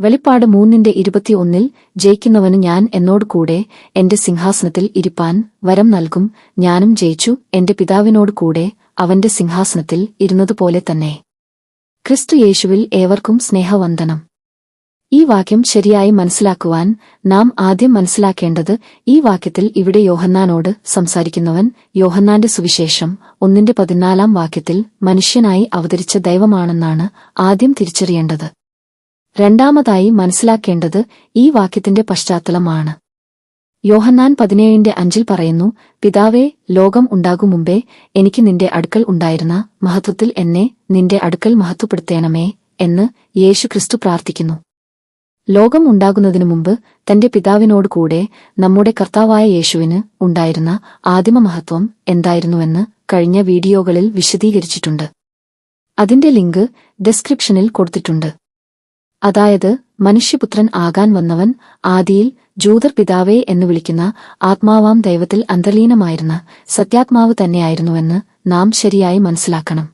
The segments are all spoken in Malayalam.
വെളിപ്പാട് മൂന്നിന്റെ ഇരുപത്തിയൊന്നിൽ ജയിക്കുന്നവന് ഞാൻ എന്നോട് കൂടെ എന്റെ സിംഹാസനത്തിൽ ഇരിപ്പാൻ വരം നൽകും ഞാനും ജയിച്ചു എന്റെ പിതാവിനോട് കൂടെ അവന്റെ സിംഹാസനത്തിൽ ഇരുന്നതുപോലെ തന്നെ. ക്രിസ്തു യേശുവിൽ ഏവർക്കും സ്നേഹവന്ദനം. ഈ വാക്യം ശരിയായി മനസ്സിലാക്കുവാൻ നാം ആദ്യം മനസ്സിലാക്കേണ്ടത് ഈ വാക്യത്തിൽ ഇവിടെ യോഹന്നാനോട് സംസാരിക്കുന്നവൻ യോഹന്നാന്റെ സുവിശേഷം ഒന്നിന്റെ പതിനാലാം വാക്യത്തിൽ മനുഷ്യനായി അവതരിച്ച ദൈവമാണെന്നാണ് ആദ്യം തിരിച്ചറിയേണ്ടത്. രണ്ടാമതായി മനസ്സിലാക്കേണ്ടത് ഈ വാക്യത്തിന്റെ പശ്ചാത്തലമാണ്. യോഹന്നാൻ പതിനേഴിന്റെ അഞ്ചിൽ പറയുന്നു പിതാവേ ലോകം ഉണ്ടാകും മുമ്പേ എനിക്ക് നിന്റെ അടുക്കൽ ഉണ്ടായിരുന്ന മഹത്വത്തിൽ എന്നെ നിന്റെ അടുക്കൽ മഹത്വപ്പെടുത്തേണമേ എന്ന് യേശു ക്രിസ്തു പ്രാർത്ഥിക്കുന്നു. ലോകം ഉണ്ടാകുന്നതിനു മുമ്പ് തന്റെ പിതാവിനോട് കൂടെ നമ്മുടെ കർത്താവായ യേശുവിന് ഉണ്ടായിരുന്ന ആദിമ മഹത്വം എന്തായിരുന്നുവെന്ന് കഴിഞ്ഞ വീഡിയോകളിൽ വിശദീകരിച്ചിട്ടുണ്ട്. അതിന്റെ ലിങ്ക് ഡെസ്ക്രിപ്ഷനിൽ കൊടുത്തിട്ടുണ്ട്. അതായത് മനുഷ്യപുത്രൻ ആകാൻ വന്നവൻ ആദിയിൽ ജൂതർ പിതാവേ എന്ന് വിളിക്കുന്ന ആത്മാവാം ദൈവത്തിൽ അന്തർലീനമായിരുന്ന സത്യാത്മാവ് തന്നെയായിരുന്നുവെന്ന് നാം ശരിയായി മനസ്സിലാക്കണം.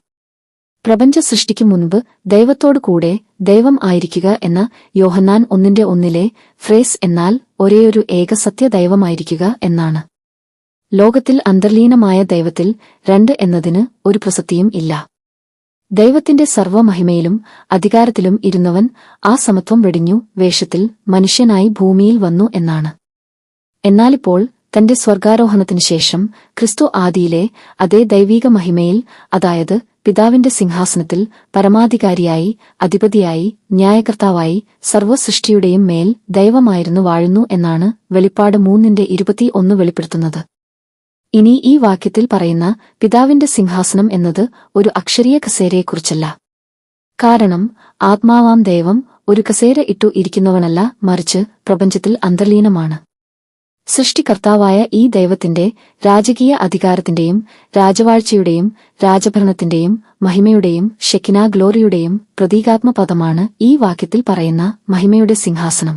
പ്രപഞ്ച സൃഷ്ടിക്കു മുൻപ് ദൈവത്തോടു കൂടെ ദൈവം ആയിരിക്കുക എന്ന യോഹന്നാൻ ഒന്നിന്റെ ഒന്നിലെ ഫ്രേസ് എന്നാൽ ഒരേയൊരു ഏക സത്യദൈവമായിരിക്കുക എന്നാണ്. ലോകത്തിൽ അന്തർലീനമായ ദൈവത്തിൽ രണ്ട് എന്നതിന് ഒരു പ്രസക്തിയും ഇല്ല. ദൈവത്തിന്റെ സർവമഹിമയിലും അധികാരത്തിലും ഇരുന്നവൻ ആ സമത്വം വെടിഞ്ഞു വേഷത്തിൽ മനുഷ്യനായി ഭൂമിയിൽ വന്നു എന്നാണ്. എന്നാലിപ്പോൾ തന്റെ സ്വർഗാരോഹണത്തിനു ശേഷം ക്രിസ്തു ആദിയിലെ അതേ ദൈവീക മഹിമയിൽ അതായത് പിതാവിന്റെ സിംഹാസനത്തിൽ പരമാധികാരിയായി അധിപതിയായി ന്യായകർത്താവായി സർവസൃഷ്ടിയുടെയും മേൽ ദൈവമായിരുന്നു വാഴുന്നു എന്നാണ് വെളിപ്പാട് മൂന്നിന്റെ ഇരുപത്തിയൊന്ന് വെളിപ്പെടുത്തുന്നത്. ഇനി ഈ വാക്യത്തിൽ പറയുന്ന പിതാവിന്റെ സിംഹാസനം എന്നത് ഒരു അക്ഷരീയ കസേരയെക്കുറിച്ചല്ല. കാരണം ആത്മാവാം ദൈവം ഒരു കസേര ഇട്ടു ഇരിക്കുന്നവനല്ല മറിച്ച് പ്രപഞ്ചത്തിൽ അന്തർലീനമാണ്. സൃഷ്ടികർത്താവായ ഈ ദൈവത്തിന്റെ രാജകീയ അധികാരത്തിന്റെയും രാജവാഴ്ചയുടെയും രാജഭരണത്തിന്റെയും മഹിമയുടെയും ഷെക്കിന ഗ്ലോറിയുടെയും പ്രതീകാത്മപദമാണ് ഈ വാക്യത്തിൽ പറയുന്ന മഹിമയുടെ സിംഹാസനം.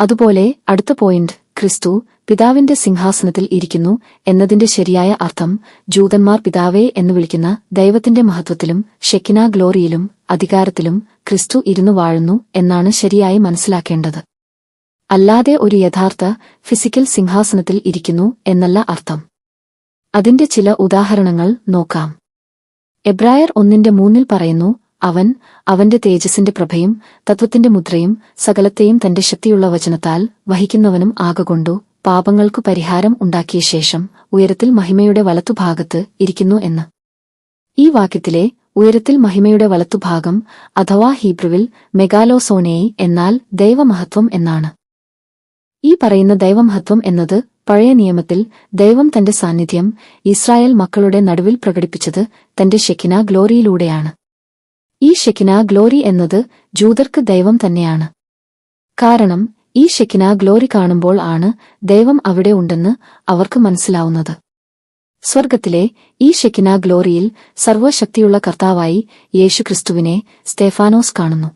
അതുപോലെ അടുത്ത പോയിന്റ് ക്രിസ്തു പിതാവിന്റെ സിംഹാസനത്തിൽ ഇരിക്കുന്നു എന്നതിന്റെ ശരിയായ അർത്ഥം ജൂതന്മാർ പിതാവേ എന്ന് വിളിക്കുന്ന ദൈവത്തിന്റെ മഹത്വത്തിലും ഷെക്കിന ഗ്ലോറിയിലും അധികാരത്തിലും ക്രിസ്തു ഇരുന്നു വാഴുന്നു എന്നാണ് ശരിയായി മനസ്സിലാക്കേണ്ടത്. അല്ലാതെ ഒരു യഥാർത്ഥ ഫിസിക്കൽ സിംഹാസനത്തിൽ ഇരിക്കുന്നു എന്നല്ല അർത്ഥം. അതിന്റെ ചില ഉദാഹരണങ്ങൾ നോക്കാം. എബ്രായർ ഒന്നിന്റെ മൂന്നിൽ പറയുന്നു അവൻ അവന്റെ തേജസ്സിന്റെ പ്രഭയും തത്വത്തിന്റെ മുദ്രയും സകലത്തെയും തന്റെ ശക്തിയുള്ള വചനത്താൽ വഹിക്കുന്നവനും ആകൊണ്ടു പാപങ്ങൾക്കു പരിഹാരം ഉണ്ടാക്കിയ ശേഷം ഉയരത്തിൽ മഹിമയുടെ വലത്തുഭാഗത്ത് ഇരിക്കുന്നു എന്ന്. ഈ വാക്യത്തിലെ ഉയരത്തിൽ മഹിമയുടെ വലത്തുഭാഗം അഥവാ ഹീബ്രുവിൽ മെഗാലോസോനേയി എന്നാൽ ദൈവമഹത്വം എന്നാണ്. ഈ പറയുന്ന ദൈവമഹത്വം എന്നത് പഴയ നിയമത്തിൽ ദൈവം തന്റെ സാന്നിധ്യം ഇസ്രായേൽ മക്കളുടെ നടുവിൽ പ്രകടിപ്പിച്ചത് തന്റെ ഷെക്കിന ഗ്ലോറിയിലൂടെയാണ്. ഈ ഷെക്കിന ഗ്ലോറി എന്നത് ജൂതർക്ക് ദൈവം തന്നെയാണ്. കാരണം ഈ ഷെക്കിന ഗ്ലോറി കാണുമ്പോൾ ആണ് ദൈവം അവിടെ ഉണ്ടെന്ന് അവർക്ക് മനസ്സിലാവുന്നത്. സ്വർഗത്തിലെ ഈ ഷെക്കിന ഗ്ലോറിയിൽ സർവശക്തിയുള്ള കർത്താവായി യേശുക്രിസ്തുവിനെ സ്തേഫാനോസ് കാണുന്നു.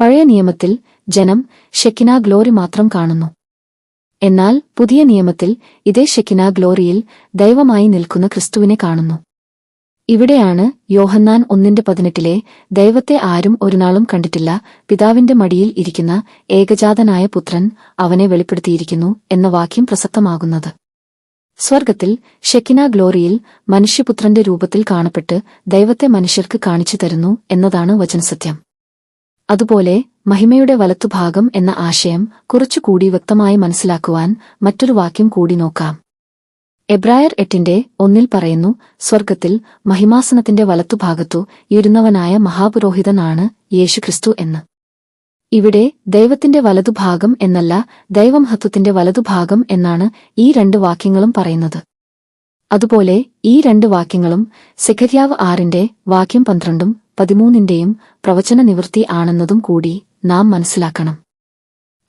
പഴയ നിയമത്തിൽ ജനം ഷെക്കിന ഗ്ലോറി മാത്രം കാണുന്നു. എന്നാൽ പുതിയ നിയമത്തിൽ ഇതേ ഷെക്കിന ഗ്ലോറിയിൽ ദൈവമായി നിൽക്കുന്ന ക്രിസ്തുവിനെ കാണുന്നു. ഇവിടെയാണ് യോഹന്നാൻ ഒന്നിന്റെ പതിനെട്ടിലെ ദൈവത്തെ ആരും ഒരുനാളും കണ്ടിട്ടില്ല. പിതാവിന്റെ മടിയിൽ ഇരിക്കുന്ന ഏകജാതനായ പുത്രൻ അവനെ വെളിപ്പെടുത്തിയിരിക്കുന്നു എന്ന വാക്യം പ്രസക്തമാകുന്നത്. സ്വർഗത്തിൽ ഷെക്കിന ഗ്ലോറിയിൽ മനുഷ്യപുത്രന്റെ രൂപത്തിൽ കാണപ്പെട്ട് ദൈവത്തെ മനുഷ്യർക്ക് കാണിച്ചു തരുന്നു എന്നതാണ് വചനസത്യം. അതുപോലെ മഹിമയുടെ വലത്തുഭാഗം എന്ന ആശയം കുറച്ചുകൂടി വ്യക്തമായി മനസ്സിലാക്കുവാൻ മറ്റൊരു വാക്യം കൂടി നോക്കാം. എബ്രായർ എട്ടിന്റെ ഒന്നിൽ പറയുന്നു സ്വർഗത്തിൽ മഹിമാസനത്തിന്റെ വലത്തുഭാഗത്തു ഇരുന്നവനായ മഹാപുരോഹിതനാണ് യേശുക്രിസ്തു എന്ന്. ഇവിടെ ദൈവത്തിന്റെ വലതുഭാഗം എന്നല്ല ദൈവമഹത്വത്തിന്റെ വലതുഭാഗം എന്നാണ് ഈ രണ്ട് വാക്യങ്ങളും പറയുന്നത്. അതുപോലെ ഈ രണ്ട് വാക്യങ്ങളും സെഖര്യാവ് ആറിന്റെ വാക്യം പന്ത്രണ്ടും പതിമൂന്നിന്റെയും പ്രവചന നിവൃത്തി ആണെന്നതും കൂടി നാം മനസ്സിലാക്കണം.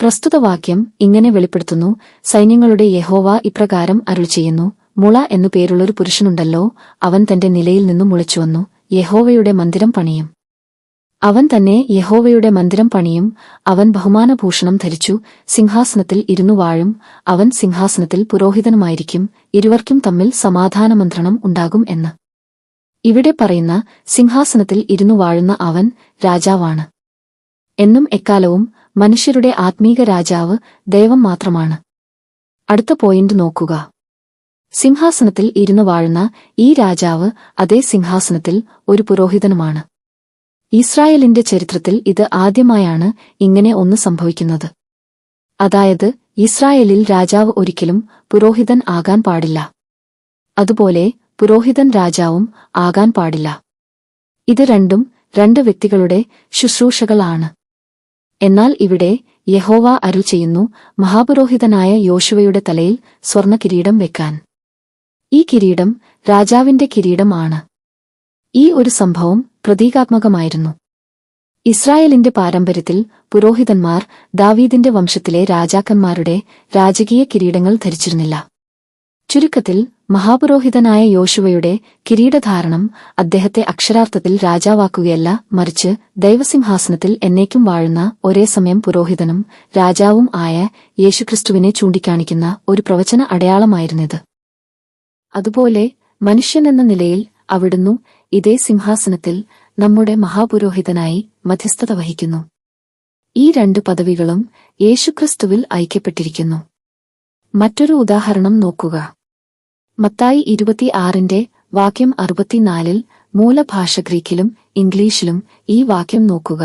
പ്രസ്തുത വാക്യം ഇങ്ങനെ വെളിപ്പെടുത്തുന്നു. സൈന്യങ്ങളുടെ യഹോവ ഇപ്രകാരം അരുൾ ചെയ്യുന്നു. മുള എന്നു പേരുള്ളൊരു പുരുഷനുണ്ടല്ലോ അവൻ തന്റെ നിലയിൽ നിന്നും മുളച്ചുവന്നു യഹോവയുടെ മന്ദിരം പണിയും. അവൻ തന്നെ യഹോവയുടെ മന്ദിരം പണിയും. അവൻ ബഹുമാനഭൂഷണം ധരിച്ചു. സിംഹാസനത്തിൽ ഇരുന്നു വാഴും. അവൻ സിംഹാസനത്തിൽ പുരോഹിതനുമായിരിക്കും. ഇരുവർക്കും തമ്മിൽ സമാധാനമന്ത്രണം ഉണ്ടാകും എന്ന്. ഇവിടെ പറയുന്ന സിംഹാസനത്തിൽ ഇരുന്നു വാഴുന്ന അവൻ രാജാവാണ്. എന്നും എക്കാലവും മനുഷ്യരുടെ ആത്മീക രാജാവ് ദൈവം മാത്രമാണ്. അടുത്ത പോയിന്റ് നോക്കുക. സിംഹാസനത്തിൽ ഇരുന്നു വാഴുന്ന ഈ രാജാവ് അതേ സിംഹാസനത്തിൽ ഒരു പുരോഹിതനുമാണ്. ഇസ്രായേലിന്റെ ചരിത്രത്തിൽ ഇത് ആദ്യമായാണ് ഇങ്ങനെ ഒന്ന് സംഭവിക്കുന്നത്. അതായത് ഇസ്രായേലിൽ രാജാവ് ഒരിക്കലും പുരോഹിതൻ ആകാൻ പാടില്ല. അതുപോലെ പുരോഹിതൻ രാജാവും ആകാൻ പാടില്ല. ഇത് രണ്ടും രണ്ട് വ്യക്തികളുടെ ശുശ്രൂഷകളാണ്. എന്നാൽ ഇവിടെ യഹോവ അരു ചെയ്യുന്നു മഹാപുരോഹിതനായ യോശുവയുടെ തലയിൽ സ്വർണ കിരീടം വെക്കാൻ. ഈ കിരീടം രാജാവിന്റെ കിരീടമാണ്. ഈ ഒരു സംഭവം പ്രതീകാത്മകമായിരുന്നു. ഇസ്രായേലിന്റെ പാരമ്പര്യത്തിൽ പുരോഹിതന്മാർ ദാവീദിന്റെ വംശത്തിലെ രാജാക്കന്മാരുടെ രാജകീയ കിരീടങ്ങൾ ധരിച്ചിരുന്നില്ല. ചുരുക്കത്തിൽ മഹാപുരോഹിതനായ യോശുവയുടെ കിരീടധാരണം അദ്ദേഹത്തെ അക്ഷരാർത്ഥത്തിൽ രാജാവാക്കുകയല്ല മറിച്ച് ദൈവസിംഹാസനത്തിൽ എന്നേക്കും വാഴുന്ന ഒരേ സമയം പുരോഹിതനും രാജാവും ആയ യേശുക്രിസ്തുവിനെ ചൂണ്ടിക്കാണിക്കുന്ന ഒരു പ്രവചന അടയാളമായിരുന്നിത്. അതുപോലെ മനുഷ്യൻ എന്ന നിലയിൽ അവിടുന്നു ഇതേ സിംഹാസനത്തിൽ നമ്മുടെ മഹാപുരോഹിതനായി മധ്യസ്ഥത വഹിക്കുന്നു. ഈ രണ്ട് പദവികളും യേശുക്രിസ്തുവിൽ ഐക്യപ്പെട്ടിരിക്കുന്നു. മറ്റൊരു ഉദാഹരണം നോക്കുക. മത്തായി ഇരുപത്തിയാറിന്റെ വാക്യം അറുപത്തിനാലിൽ മൂലഭാഷ ഗ്രീക്കിലും ഇംഗ്ലീഷിലും ഈ വാക്യം നോക്കുക.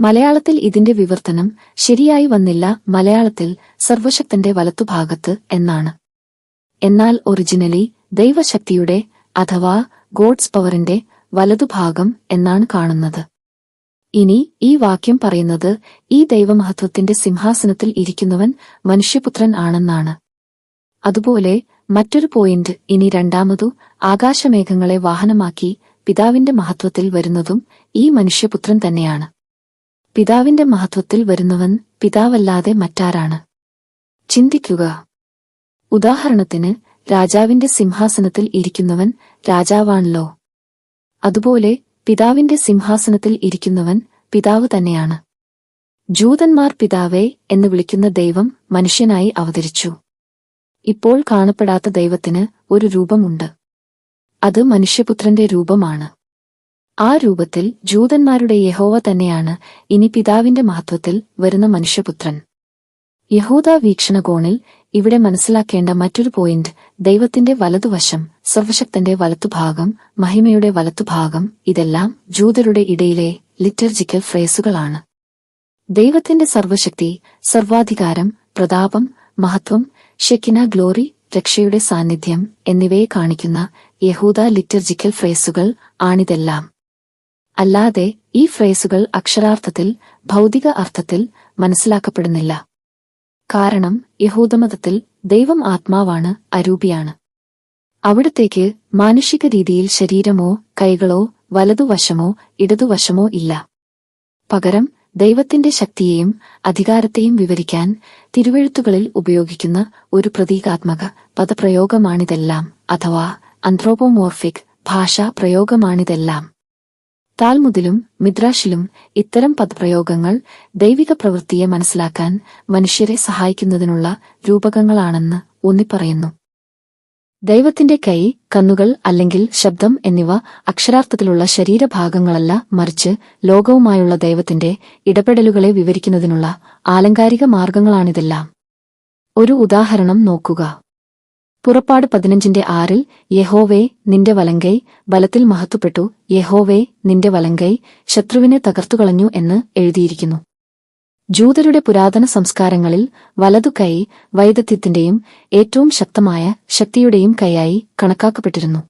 മലയാളത്തിൽ ഇതിന്റെ വിവർത്തനം ശരിയായി വന്നില്ല മലയാളത്തിൽ സർവശക്തന്റെ വലത്തുഭാഗത്ത് എന്നാണ്. എന്നാൽ ഒറിജിനലി ദൈവശക്തിയുടെ അഥവാ ഗോഡ്സ് പവറിന്റെ വലതുഭാഗം എന്നാണ് കാണുന്നത്. ഇനി ഈ വാക്യം പറയുന്നത് ഈ ദൈവമഹത്വത്തിന്റെ സിംഹാസനത്തിൽ ഇരിക്കുന്നവൻ മനുഷ്യപുത്രൻ ആണെന്നാണ്. അതുപോലെ മറ്റൊരു പോയിന്റ് ഇനി രണ്ടാമതു ആകാശമേഘങ്ങളെ വാഹനമാക്കി പിതാവിന്റെ മഹത്വത്തിൽ വരുന്നതും ഈ മനുഷ്യപുത്രൻ തന്നെയാണ്. പിതാവിന്റെ മഹത്വത്തിൽ വരുന്നവൻ പിതാവല്ലാതെ മറ്റാരാണ്? ചിന്തിക്കുക. ഉദാഹരണത്തിന് രാജാവിന്റെ സിംഹാസനത്തിൽ ഇരിക്കുന്നവൻ രാജാവാണല്ലോ. അതുപോലെ പിതാവിന്റെ സിംഹാസനത്തിൽ ഇരിക്കുന്നവൻ പിതാവ് തന്നെയാണ്. ജൂതന്മാർ പിതാവേ എന്ന് വിളിക്കുന്ന ദൈവം മനുഷ്യനായി അവതരിച്ചു. ഇപ്പോൾ കാണപ്പെടാത്ത ദൈവത്തിന് ഒരു രൂപമുണ്ട്. അത് മനുഷ്യപുത്രന്റെ രൂപമാണ്. ആ രൂപത്തിൽ ജൂതന്മാരുടെ യഹോവ തന്നെയാണ് ഇനി പിതാവിന്റെ മഹത്വത്തിൽ വരുന്ന മനുഷ്യപുത്രൻ. യഹൂദ വീക്ഷണകോണിൽ ഇവിടെ മനസ്സിലാക്കേണ്ട മറ്റൊരു പോയിന്റ് ദൈവത്തിന്റെ വലതുവശം സർവശക്തന്റെ വലത്തുഭാഗം മഹിമയുടെ വലത്തുഭാഗം ഇതെല്ലാം ജൂതരുടെ ഇടയിലെ ലിറ്റർജിക്കൽ ഫ്രേസുകളാണ്. ദൈവത്തിന്റെ സർവശക്തി സർവാധികാരം പ്രതാപം മഹത്വം ഷെക്കിന ഗ്ലോറി രക്ഷയുടെ സാന്നിധ്യം എന്നിവയെ കാണിക്കുന്ന യഹൂദ ലിറ്റർജിക്കൽ ഫ്രേസുകൾ ആണിതെല്ലാം. അല്ലാതെ ഈ ഫ്രേസുകൾ അക്ഷരാർത്ഥത്തിൽ ഭൗതിക അർത്ഥത്തിൽ മനസ്സിലാക്കപ്പെടുന്നില്ല. കാരണം യഹൂദമതത്തിൽ ദൈവം ആത്മാവാണ് അരൂപിയാണ്. അവിടത്തേക്ക് മാനുഷിക രീതിയിൽ ശരീരമോ കൈകളോ വലതുവശമോ ഇടതുവശമോ ഇല്ല. പകരം ദൈവത്തിന്റെ ശക്തിയെയും അധികാരത്തെയും വിവരിക്കാൻ തിരുവെഴുത്തുകളിൽ ഉപയോഗിക്കുന്ന ഒരു പ്രതീകാത്മക പദപ്രയോഗമാണിതെല്ലാം അഥവാ അന്ത്രോപോമോർഫിക് ഭാഷാ പ്രയോഗമാണിതെല്ലാം. താൽമുദിലും മിദ്രാഷിലും ഇത്തരം പദപ്രയോഗങ്ങൾ ദൈവിക പ്രവൃത്തിയെ മനസ്സിലാക്കാൻ മനുഷ്യരെ സഹായിക്കുന്നതിനുള്ള രൂപകങ്ങളാണെന്ന് ഊന്നിപ്പറയുന്നു. ദൈവത്തിന്റെ കൈ കണ്ണുകൾ അല്ലെങ്കിൽ ശബ്ദം എന്നിവ അക്ഷരാർത്ഥത്തിലുള്ള ശരീരഭാഗങ്ങളല്ല മറിച്ച് ലോകവുമായുള്ള ദൈവത്തിന്റെ ഇടപെടലുകളെ വിവരിക്കുന്നതിനുള്ള ആലങ്കാരിക മാർഗങ്ങളാണിതെല്ലാം. ഒരു ഉദാഹരണം നോക്കുക. പുറപ്പാട് പതിനഞ്ചിന്റെ ആറിൽ യഹോവേ നിന്റെ വലങ്കൈ ബലത്തിൽ മഹത്വപ്പെട്ടു. യഹോവേ നിന്റെ വലങ്കൈ ശത്രുവിനെ തകർത്തുകളഞ്ഞു എന്ന് എഴുതിയിരിക്കുന്നു. ജൂതരുടെ പുരാതന സംസ്കാരങ്ങളിൽ വലതു കൈ വൈദഗ്ധ്യത്തിന്റെയും ഏറ്റവും ശക്തമായ ശക്തിയുടെയും കൈയായി കണക്കാക്കപ്പെട്ടിരുന്നു.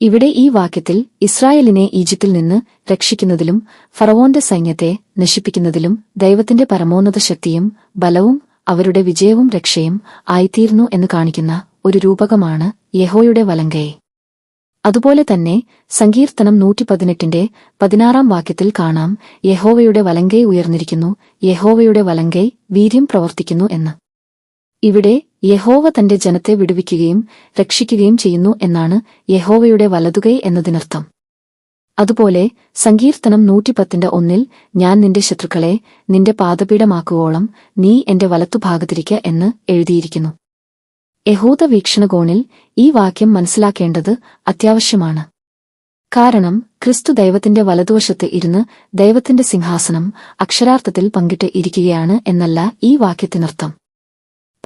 ഇവിടെ ഈ വാക്യത്തിൽ ഇസ്രായേലിനെ ഈജിപ്തിൽ നിന്ന് രക്ഷിക്കുന്നതിലും ഫറവോന്റെ സൈന്യത്തെ നശിപ്പിക്കുന്നതിലും ദൈവത്തിന്റെ പരമോന്നത ശക്തിയും ബലവും അവരുടെ വിജയവും രക്ഷയും ആയിത്തീർന്നു എന്ന് കാണിക്കുന്ന ഒരു രൂപകമാണ് യഹോയുടെ വലങ്കൈ. അതുപോലെ തന്നെ സങ്കീർത്തനം നൂറ്റി പതിനെട്ടിന്റെ പതിനാറാം വാക്യത്തിൽ കാണാം യഹോവയുടെ വലങ്കൈ ഉയർന്നിരിക്കുന്നു യഹോവയുടെ വലങ്കൈ വീര്യം പ്രവർത്തിക്കുന്നു എന്ന്. ഇവിടെ യഹോവ തന്റെ ജനത്തെ വിടുവിക്കുകയും രക്ഷിക്കുകയും ചെയ്യുന്നു എന്നാണ് യഹോവയുടെ വലതുകൈ എന്നതിനർത്ഥം. അതുപോലെ സങ്കീർത്തനം നൂറ്റിപ്പത്തിന്റെ ഒന്നിൽ ഞാൻ നിന്റെ ശത്രുക്കളെ നിന്റെ പാദപീഠമാക്കുവോളം നീ എന്റെ വലത്തുഭാഗത്തിരിക്ക എന്ന് എഴുതിയിരിക്കുന്നു. യഹൂദ വീക്ഷണകോണിൽ ഈ വാക്യം മനസ്സിലാക്കേണ്ടത് അത്യാവശ്യമാണ്. കാരണം ക്രിസ്തു ദൈവത്തിന്റെ വലതുവശത്ത് ഇരുന്ന് ദൈവത്തിന്റെ സിംഹാസനം അക്ഷരാർത്ഥത്തിൽ പങ്കിട്ട് ഇരിക്കുകയാണ് എന്നല്ല ഈ വാക്യത്തിനർത്ഥം.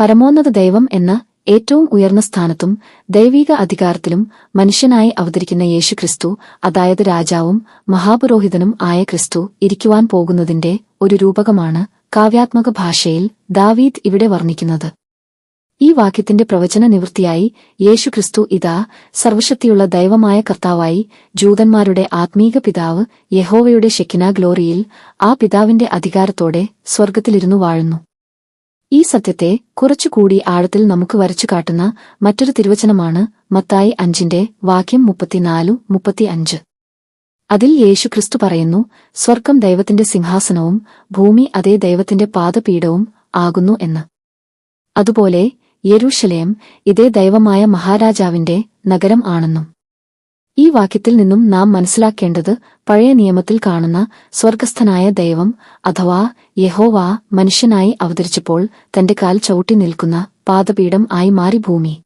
പരമോന്നത ദൈവം എന്ന ഏറ്റവും ഉയർന്ന സ്ഥാനത്തും ദൈവിക അധികാരത്തിലും മനുഷ്യനായി അവതരിക്കുന്ന യേശു ക്രിസ്തു അതായത് രാജാവും മഹാപുരോഹിതനും ആയ ക്രിസ്തു ഇരിക്കുവാൻ പോകുന്നതിന്റെ ഒരു രൂപകമാണ് കാവ്യാത്മക ഭാഷയിൽ ദാവീദ് ഇവിടെ വർണിക്കുന്നത്. ഈ വാക്യത്തിന്റെ പ്രവചന നിവൃത്തിയായി യേശുക്രിസ്തു ഇതാ സർവശക്തിയുള്ള ദൈവമായ കർത്താവായി ജൂതന്മാരുടെ ആത്മീക പിതാവ് യഹോവയുടെ ഷെക്കിന ഗ്ലോറിയിൽ ആ പിതാവിന്റെ അധികാരത്തോടെ സ്വർഗത്തിലിരുന്നു വാഴുന്നു. ഈ സത്യത്തെ കുറച്ചുകൂടി ആഴത്തിൽ നമുക്ക് വരച്ചു കാട്ടുന്ന മറ്റൊരു തിരുവചനമാണ് മത്തായി അഞ്ചിന്റെ വാക്യം മുപ്പത്തിനാലു മുപ്പത്തിയഞ്ച്. അതിൽ യേശുക്രിസ്തു പറയുന്നു സ്വർഗം ദൈവത്തിന്റെ സിംഹാസനവും ഭൂമി അതേ ദൈവത്തിന്റെ പാദപീഠവും ആകുന്നു എന്ന്. അതുപോലെ യെരൂഷലേം ഇതേ ദൈവമായ മഹാരാജാവിന്റെ നഗരം ആണെന്നും. ഈ വാക്യത്തിൽ നിന്നും നാം മനസ്സിലാക്കേണ്ടത് പഴയ നിയമത്തിൽ കാണുന്ന സ്വർഗസ്ഥനായ ദൈവം അഥവാ യഹോവ മനുഷ്യനായി അവതരിച്ചപ്പോൾ തന്റെ കാൽ ചവിട്ടി നിൽക്കുന്ന പാദപീഠം ആയി മാറി ഭൂമി.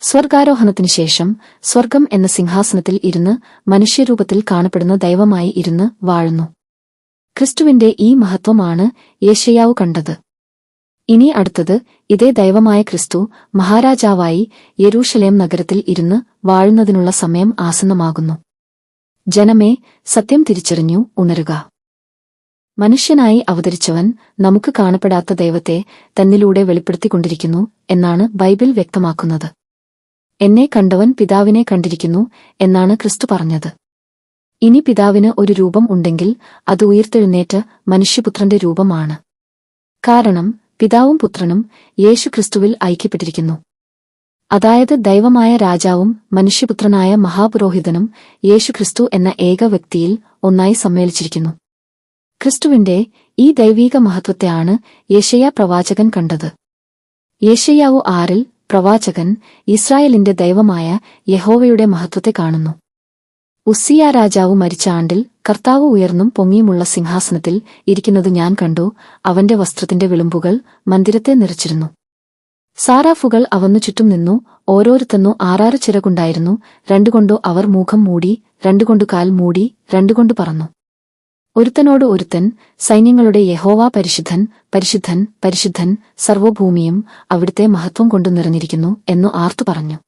സ്വർഗാരോഹണത്തിനു ശേഷം സ്വർഗം എന്ന സിംഹാസനത്തിൽ ഇരുന്ന് മനുഷ്യരൂപത്തിൽ കാണപ്പെടുന്ന ദൈവമായി ഇരുന്ന് വാഴുന്നു. ക്രിസ്തുവിന്റെ ഈ മഹത്വമാണ് യേശയാവ് കണ്ടത്. ഇനി അടുത്തത് ഇതേ ദൈവമായ ക്രിസ്തു മഹാരാജാവായി യെരൂഷലേം നഗരത്തിൽ ഇരുന്ന് വാഴുന്നതിനുള്ള സമയം ആസന്നമാകുന്നു. ജനമേ സത്യം തിരിച്ചറിഞ്ഞു ഉണരുക. മനുഷ്യനായി അവതരിച്ചവൻ നമുക്ക് കാണപ്പെടാത്ത ദൈവത്തെ തന്നിലൂടെ വെളിപ്പെടുത്തിക്കൊണ്ടിരിക്കുന്നു എന്നാണ് ബൈബിൾ വ്യക്തമാക്കുന്നത്. എന്നെ കണ്ടവൻ പിതാവിനെ കണ്ടിരിക്കുന്നു എന്നാണ് ക്രിസ്തു പറഞ്ഞത്. ഇനി പിതാവിന് ഒരു രൂപം ഉണ്ടെങ്കിൽ അത് ഉയർത്തെഴുന്നേറ്റ് മനുഷ്യപുത്രന്റെ രൂപമാണ്. കാരണം പിതാവും പുത്രനും യേശുക്രിസ്തുവിൽ ഐക്യപ്പെട്ടിരിക്കുന്നു. അതായത് ദൈവമായ രാജാവും മനുഷ്യപുത്രനായ മഹാപുരോഹിതനും യേശുക്രിസ്തു എന്ന ഏക വ്യക്തിയിൽ ഒന്നായി സമ്മേളിച്ചിരിക്കുന്നു. ക്രിസ്തുവിന്റെ ഈ ദൈവീക മഹത്വത്തെയാണ് യേശയ്യ പ്രവാചകൻ കണ്ടത്. യേശയ്യാവു ആറിൽ പ്രവാചകൻ ഇസ്രായേലിന്റെ ദൈവമായ യഹോവയുടെ മഹത്വത്തെ കാണുന്നു. ഉസ്സിയ രാജാവ് മരിച്ച ആണ്ടിൽ കർത്താവ് ഉയർന്നും പൊങ്ങിയുമുള്ള സിംഹാസനത്തിൽ ഇരിക്കുന്നത് ഞാൻ കണ്ടു. അവന്റെ വസ്ത്രത്തിന്റെ വിളുമ്പുകൾ മന്ദിരത്തെ നിറച്ചിരുന്നു. സാറാഫുകൾ അവന്നു ചുറ്റും നിന്നു. ഓരോരുത്തന്നു ആറാറ് ചിറകുണ്ടായിരുന്നു. രണ്ടുകൊണ്ടു അവർ മുഖം മൂടി രണ്ടുകൊണ്ടു കാൽ മൂടി രണ്ടുകൊണ്ടു പറന്നു. ഒരുത്തനോട് ഒരുത്തൻ സൈന്യങ്ങളുടെ യഹോവ പരിശുദ്ധൻ പരിശുദ്ധൻ പരിശുദ്ധൻ സർവഭൂമിയും അവിടുത്തെ മഹത്വം കൊണ്ടു നിറഞ്ഞിരിക്കുന്നു എന്നു ആർത്തു പറഞ്ഞു.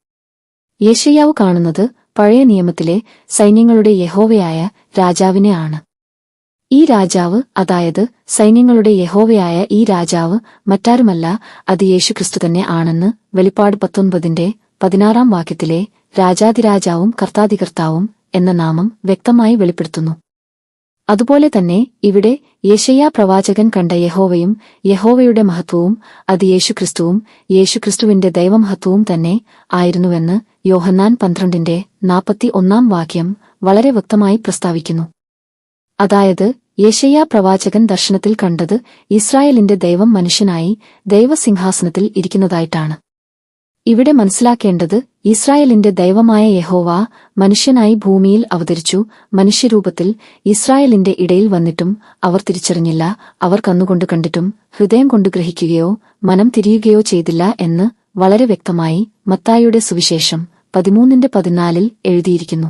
യേശയ്യാവ് കാണുന്നത് പഴയ നിയമത്തിലെ സൈന്യങ്ങളുടെ യഹോവയായ രാജാവിനെ ആണ്. ഈ രാജാവ് അതായത് സൈന്യങ്ങളുടെ യഹോവയായ ഈ രാജാവ് മറ്റാരുമല്ല അത് യേശുക്രിസ്തു തന്നെ ആണെന്ന് വെളിപ്പാട് പത്തൊൻപതിന്റെ പതിനാറാം വാക്യത്തിലെ രാജാതിരാജാവും കർത്താതികർത്താവും എന്ന നാമം വ്യക്തമായി വെളിപ്പെടുത്തുന്നു. അതുപോലെ തന്നെ ഇവിടെ യേശയ്യാ പ്രവാചകൻ കണ്ട യഹോവയും യഹോവയുടെ മഹത്വവും അത് യേശുക്രിസ്തുവും യേശുക്രിസ്തുവിന്റെ ദൈവമഹത്വവും തന്നെ ആയിരുന്നുവെന്ന് യോഹന്നാൻ പന്ത്രണ്ടിന്റെ നാൽപ്പത്തി ഒന്നാം വാക്യം വളരെ വ്യക്തമായി പ്രസ്താവിക്കുന്നു. അതായത് യേശയ്യാ പ്രവാചകൻ ദർശനത്തിൽ കണ്ടത് ഇസ്രായേലിന്റെ ദൈവം മനുഷ്യനായി ദൈവസിംഹാസനത്തിൽ ഇരിക്കുന്നതായിട്ടാണ്. ഇവിടെ മനസ്സിലാക്കേണ്ടത് ഇസ്രായേലിന്റെ ദൈവമായ യഹോവ മനുഷ്യനായി ഭൂമിയിൽ അവതരിച്ചു മനുഷ്യരൂപത്തിൽ ഇസ്രായേലിന്റെ ഇടയിൽ വന്നിട്ടും അവർ തിരിച്ചറിഞ്ഞില്ല അവർ കന്നുകൊണ്ട് കണ്ടിട്ടും ഹൃദയം കൊണ്ട് ഗ്രഹിക്കുകയോ മനം തിരിയുകയോ ചെയ്തില്ല എന്ന് വളരെ വ്യക്തമായി മത്തായുടെ സുവിശേഷം പതിമൂന്നിന്റെ പതിനാലിൽ എഴുതിയിരിക്കുന്നു.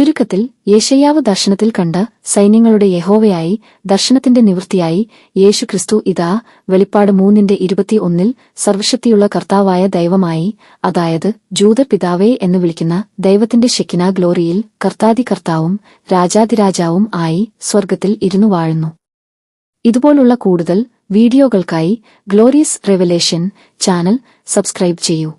ചുരുക്കത്തിൽ യേശയ്യാവ് ദർശനത്തിൽ കണ്ട സൈന്യങ്ങളുടെ യഹോവയായി ദർശനത്തിന്റെ നിവൃത്തിയായി യേശു ക്രിസ്തു ഇതാ വെളിപ്പാട് മൂന്നിന്റെ ഇരുപത്തിയൊന്നിൽ സർവശക്തിയുള്ള കർത്താവായ ദൈവമായി അതായത് ജൂത പിതാവേ എന്ന് വിളിക്കുന്ന ദൈവത്തിന്റെ ഷെക്കിന ഗ്ലോറിയിൽ കർത്താതി കർത്താവും രാജാതിരാജാവും ആയി സ്വർഗത്തിൽ ഇരുന്നു വാഴുന്നു. ഇതുപോലുള്ള കൂടുതൽ വീഡിയോകൾക്കായി ഗ്ലോറിയസ് റെവലേഷൻ ചാനൽ സബ്സ്ക്രൈബ് ചെയ്യൂ.